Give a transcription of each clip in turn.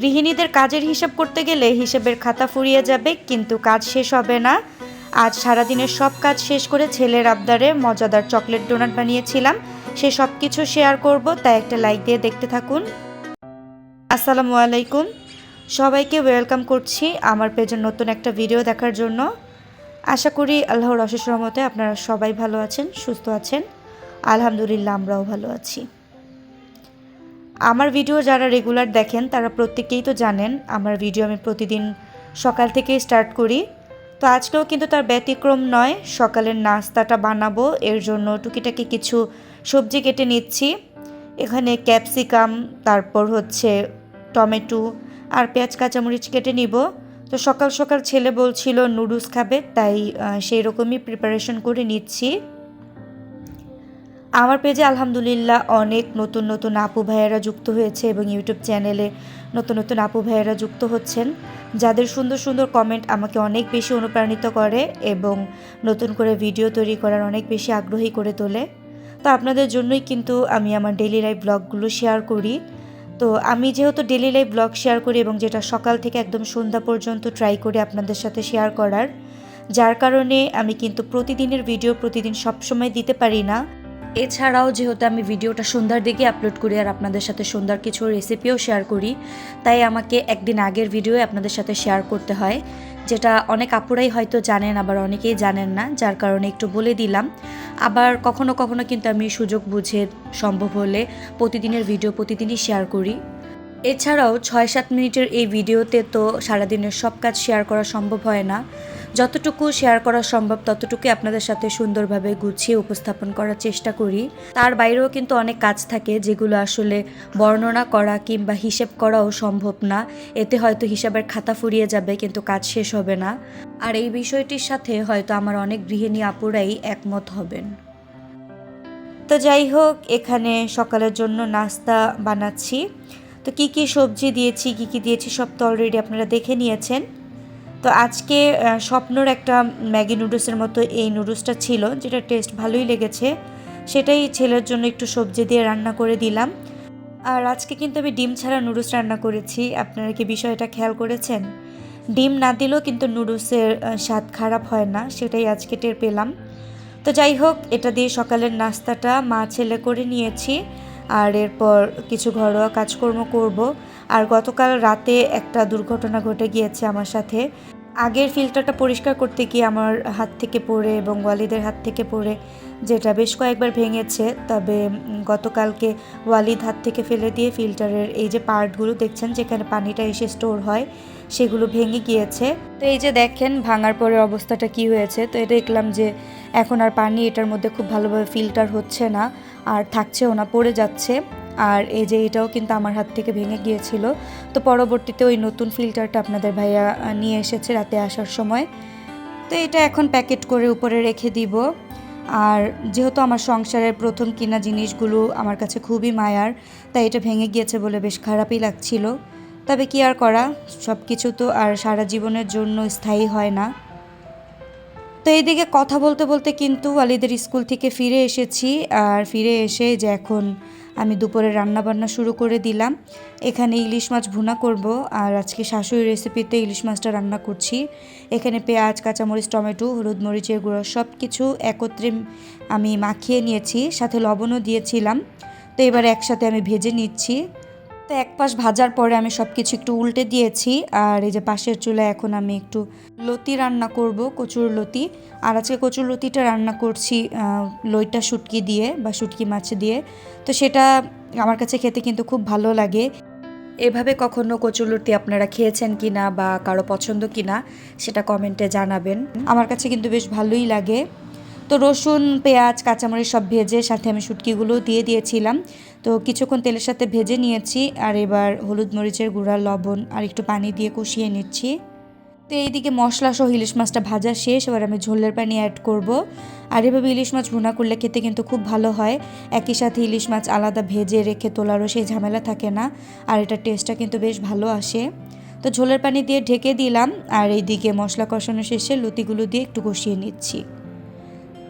গৃহিণীদের কাজের হিসাব করতে গেলে হিসেবের খাতা ফুরিয়ে যাবে, কিন্তু কাজ শেষ হবে না। আজ সারাদিনের সব কাজ শেষ করে ছেলের আবদারে মজাদার চকলেট ডোনাট বানিয়েছিলাম। সে সব কিছু শেয়ার করব, তাই একটা লাইক দিয়ে দেখতে থাকুন। আসসালামু আলাইকুম। সবাইকে ওয়েলকাম করছি আমার পেজের নতুন একটা ভিডিও দেখার জন্য। আশা করি আল্লাহর অশেষ রহমতে আপনারা সবাই ভালো আছেন, সুস্থ আছেন। আলহামদুলিল্লাহ, আমরাও ভালো আছি। আমার ভিডিও যারা রেগুলার দেখেন, তারা প্রত্যেকেই তো জানেন, আমার ভিডিও আমি প্রতিদিন সকাল থেকেই স্টার্ট করি। তো আজকেও কিন্তু তার ব্যতিক্রম নয়, সকালের নাস্তাটা বানাবো, এর জন্য টুকিটাকি কিছু সবজি কেটে নিচ্ছি। এখানে ক্যাপসিকাম তারপর হচ্ছে টমেটো আর পেঁয়াজ, কাঁচামরিচ কেটে নিব। তো সকাল সকাল ছেলে বলছিল নুডলস খাবে, তাই সেই রকমই প্রিপারেশন করে নিচ্ছি। আমার পেজে আলহামদুলিল্লাহ অনেক নতুন নতুন আপু ভাইয়েরা যুক্ত হয়েছে এবং ইউটিউব চ্যানেলে নতুন নতুন আপু ভাইয়েরা যুক্ত হচ্ছেন, যাদের সুন্দর সুন্দর কমেন্ট আমাকে অনেক বেশি অনুপ্রাণিত করে এবং নতুন করে ভিডিও তৈরি করার অনেক বেশি আগ্রহী করে তোলে। তো আপনাদের জন্যই কিন্তু আমি আমার ডেলি লাইফ ব্লগগুলো শেয়ার করি। তো আমি যেহেতু ডেলি লাইফ ব্লগ শেয়ার করি এবং যেটা সকাল থেকে একদম সন্ধ্যা পর্যন্ত ট্রাই করি আপনাদের সাথে শেয়ার করার, যার কারণে আমি কিন্তু প্রতিদিনের ভিডিও প্রতিদিন সবসময় দিতে পারি না। এছাড়াও যেহেতু আমি ভিডিওটা সন্ধ্যার দিকে আপলোড করি আর আপনাদের সাথে সন্ধ্যার কিছু রেসিপিও শেয়ার করি, তাই আমাকে একদিন আগের ভিডিও আপনাদের সাথে শেয়ার করতে হয়, যেটা অনেক আপুরাই হয়তো জানেন আবার অনেকেই জানেন না, যার কারণে একটু বলে দিলাম। আবার কখনো কখনো কিন্তু আমি সুযোগ বুঝে সম্ভব হলে প্রতিদিনের ভিডিও প্রতিদিনই শেয়ার করি। এছাড়াও ছয় সাত মিনিটের এই ভিডিওতে তো সারাদিনের সব কাজ শেয়ার করা সম্ভব হয় না। যতটুকু শেয়ার করা সম্ভব ততটুকু আপনাদের সাথে সুন্দরভাবে গুছিয়ে উপস্থাপন করার চেষ্টা করি। তার বাইরেও কিন্তু অনেক কাজ থাকে যেগুলো আসলে বর্ণনা করা কিংবা হিসেব করাও সম্ভব না। এতে হয়তো হিসাবের খাতা ফুরিয়ে যাবে, কিন্তু কাজ শেষ হবে না। আর এই বিষয়টির সাথে হয়তো আমার অনেক গৃহিণী আপুরাই একমত হবেন। তো যাই হোক, এখানে সকালের জন্য নাস্তা বানাচ্ছি। তো কি কি সবজি দিয়েছি, কি কি দিয়েছি সব তো অলরেডি আপনারা দেখে নিয়েছেন। তো আজকে স্বপ্নর একটা ম্যাগি নুডলসের মতো এই নুডলসটা ছিল, যেটা টেস্ট ভালোই লেগেছে। সেটাই ছেলের জন্য একটু সবজি দিয়ে রান্না করে দিলাম। আর আজকে কিন্তু আমি ডিম ছাড়া নুডলস রান্না করেছি। আপনারা কি বিষয়টা খেয়াল করেছেন? ডিম না দিলেও কিন্তু নুডলসের স্বাদ খারাপ হয় না, সেটাই আজকে টের পেলাম। তো যাই হোক, এটা দিয়ে সকালের নাস্তাটা মা ছেলে করে নিয়েছি। আর এরপর কিছু ঘরোয়া কাজকর্ম করব। আর গতকাল রাতে একটা দুর্ঘটনা ঘটে গিয়েছে আমার সাথে। আগের ফিল্টারটা পরিষ্কার করতে গিয়ে আমার হাত থেকে পড়ে এবং ওয়ালিদের হাত থেকে পড়ে, যেটা বেশ কয়েকবার ভেঙেছে। তবে গতকালকে ওয়ালিদ হাত থেকে ফেলে দিয়ে ফিল্টারের এই যে পার্টগুলো দেখছেন, যেখানে পানিটা এসে স্টোর হয়, সেগুলো ভেঙে গিয়েছে। তো এই যে দেখেন, ভাঙার পরে অবস্থাটা কি হয়েছে, তো এটা দেখলাম যে এখন আর পানি এটার মধ্যে খুব ভালোভাবে ফিল্টার হচ্ছে না, আর থাকছেও না, পড়ে যাচ্ছে। আর এই যে এটাও কিন্তু আমার হাত থেকে ভেঙে গিয়েছিল। তো পরবর্তীতে ওই নতুন ফিল্টারটা আপনাদের ভাইয়া নিয়ে এসেছে রাতে আসার সময়। তো এটা এখন প্যাকেট করে উপরে রেখে দিব। আর যেহেতু আমার সংসারের প্রথম কিনা জিনিসগুলো আমার কাছে খুবই মায়ার, তাই এটা ভেঙে গিয়েছে বলে বেশ খারাপই লাগছিল। তবে কি আর করা সব কিছু তো আর সারা জীবনের জন্য স্থায়ী হয় না। তো এইদিকে কথা বলতে বলতে কিন্তু ওয়ালিদের স্কুল থেকে ফিরে এসেছি। আর ফিরে এসে যে এখন আমি দুপুরে রান্নাবান্না শুরু করে দিলাম। এখানে ইলিশ মাছ ভুনা করব আর আজকে শাশুড়ি রেসিপিতে ইলিশ মাছটা রান্না করছি। এখানে পেঁয়াজ, কাঁচামরিচ, টমেটো, হলুদ মরিচের গুঁড়ো সব কিছু একত্রে আমি মাখিয়ে নিয়েছি, সাথে লবণও দিয়েছিলাম। তো এবার একসাথে আমি ভেজে নিচ্ছি। তো এক পাশ ভাজার পরে আমি সব কিছু একটু উল্টে দিয়েছি, আর এই যে পাশের চুলায় এখন আমি একটু লতি রান্না করব, কচুর লতি। আর আজকে কচুর লতিটা রান্না করছি লইটা শুটকি দিয়ে বা শুটকি মাছ দিয়ে। তো সেটা আমার কাছে খেতে কিন্তু খুব ভালো লাগে। এভাবে কখনো কচুরলতি আপনারা খেয়েছেন কি না বা কারও পছন্দ কি না সেটা কমেন্টে জানাবেন। আমার কাছে কিন্তু বেশ ভালোই লাগে। তো রসুন, পেঁয়াজ, কাঁচামরিচ সব ভেজে সাথে আমি শুটকিগুলো দিয়ে দিয়েছিলাম। তো কিছুক্ষণ তেলের সাথে ভেজে নিয়েছি আর এবার হলুদ মরিচের গুঁড়া, লবণ আর একটু পানি দিয়ে কষিয়ে নিচ্ছি। তো এইদিকে মশলা সহ ইলিশ মাছটা ভাজা শেষ, এবার আমি ঝোলের পানি অ্যাড করব। আর এভাবে ইলিশ মাছ ভুনা করলে খেতে কিন্তু খুব ভালো হয়। একই সাথে ইলিশ মাছ আলাদা ভেজে রেখে তোলারও সেই ঝামেলা থাকে না, আর এটার টেস্টটা কিন্তু বেশ ভালো আসে। তো ঝোলের পানি দিয়ে ঢেকে দিলাম, আর এইদিকে মশলা কষানো শেষে লুতিগুলো দিয়ে একটু কষিয়ে নিচ্ছি।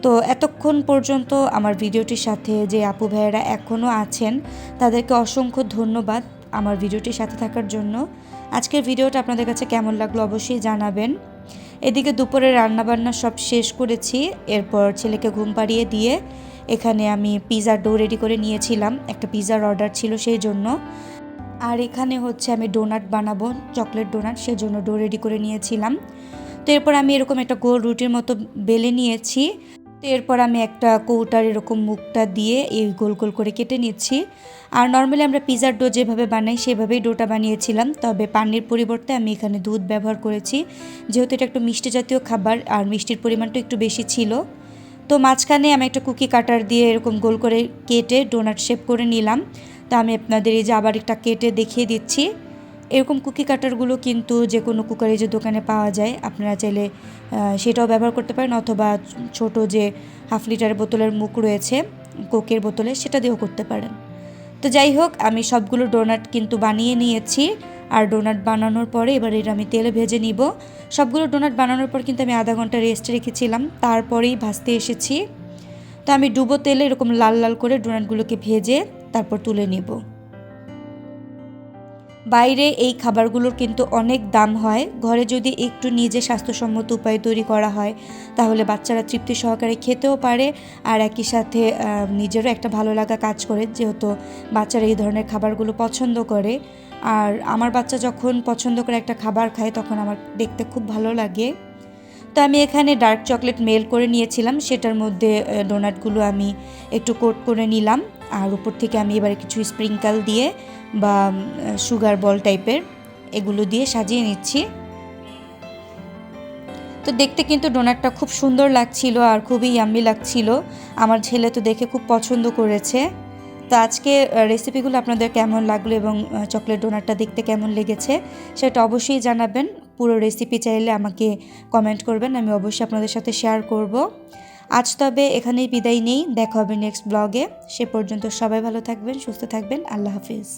তো এতক্ষণ পর্যন্ত আমার ভিডিওটির সাথে যে আপু ভাইয়েরা এখনও আছেন, তাদেরকে অসংখ্য ধন্যবাদ আমার ভিডিওটির সাথে থাকার জন্য। আজকের ভিডিওটা আপনাদের কাছে কেমন লাগল অবশ্যই জানাবেন। এদিকে দুপুরে রান্নাবান্না সব শেষ করেছি, এরপর ছেলেকে ঘুম পাড়িয়ে দিয়ে এখানে আমি পিৎজার ডো রেডি করে নিয়েছিলাম, একটা পিৎজার অর্ডার ছিল সেই জন্য। আর এখানে হচ্ছে আমি ডোনাট বানাবো, চকলেট ডোনাট, সেই জন্য ডো রেডি করে নিয়েছিলাম। তো এরপর আমি এরকম একটা গোল রুটির মতো বেলে নিয়েছি। তো এরপর আমি একটা কৌটার এরকম মুখটা দিয়ে এই গোল গোল করে কেটে নিচ্ছি। আর নর্মালি আমরা পিৎজার ডো যেভাবে বানাই, সেভাবেই ডোটা বানিয়েছিলাম। তবে পানির পরিবর্তে আমি এখানে দুধ ব্যবহার করেছি। যেহেতু এটা একটু মিষ্টি জাতীয় খাবার, আর মিষ্টির পরিমাণটা একটু বেশি ছিল। তো মাঝখানে আমি একটা কুকি কাটার দিয়ে এরকম গোল করে কেটে ডোনাট শেপ করে নিলাম। তা আমি আপনাদের এই যে আবার একটা কেটে দেখিয়ে দিচ্ছি। এরকম কুকি কাটারগুলো কিন্তু যে কোনো কুকারি যে দোকানে পাওয়া যায়, আপনারা চাইলে সেটাও ব্যবহার করতে পারেন অথবা ছোট যে হাফ লিটার বোতলের মুখ রয়েছে, কোকের বোতলে সেটা দিয়েও করতে পারেন। তো যাই হোক, আমি সবগুলো ডোনাট কিন্তু বানিয়ে নিয়েছি আর ডোনাট বানানোর পরে এবার এটা আমি তেলে ভেজে নিব। সবগুলো ডোনাট বানানোর পর কিন্তু আমি আধা ঘণ্টা রেস্ট রেখেছিলাম, তারপরেই ভাজতে এসেছি। তো আমি ডুবো তেলে এরকম লাল লাল করে ডোনাটগুলোকে ভেজে তারপর তুলে নেব। বাইরে এই খাবারগুলোর কিন্তু অনেক দাম হয়। ঘরে যদি একটু নিজে স্বাস্থ্যসম্মত উপায় তৈরি করা হয়, তাহলে বাচ্চারা তৃপ্তি সহকারে খেতেও পারে আর একই সাথে নিজেরও একটা ভালো লাগা কাজ করে যেহেতু বাচ্চারা এই ধরনের খাবারগুলো পছন্দ করে। আর আমার বাচ্চা যখন পছন্দ করে একটা খাবার খায়, তখন আমার দেখতে খুব ভালো লাগে। তো আমি এখানে ডার্ক চকলেট মেল করে নিয়েছিলাম। সেটার মধ্যে ডোনাটগুলো আমি একটু কোট করে নিলাম। আর উপর থেকে আমি এবারে কিছু স্প্রিঙ্কাল দিয়ে বা সুগার বল টাইপের এগুলো দিয়ে সাজিয়ে নিচ্ছি। তো দেখতে কিন্তু ডোনাটটা খুব সুন্দর লাগছিল আর খুবই ইয়াম্মি লাগছিল। আমার ছেলে তো দেখে খুব পছন্দ করেছে। তো আজকে রেসিপিগুলো আপনাদের কেমন লাগল এবং চকলেট ডোনাটটা দেখতে কেমন লেগেছে সেটা অবশ্যই জানাবেন। পুরো রেসিপি চাইলে আমাকে কমেন্ট করবেন, আমি অবশ্যই আপনাদের সাথে শেয়ার করব। আজ তবে এখানেই বিদায় নেই, দেখা হবে নেক্সট ব্লগে সে পর্যন্ত সবাই ভালো থাকবেন, সুস্থ থাকবেন, আল্লাহ হাফিজ।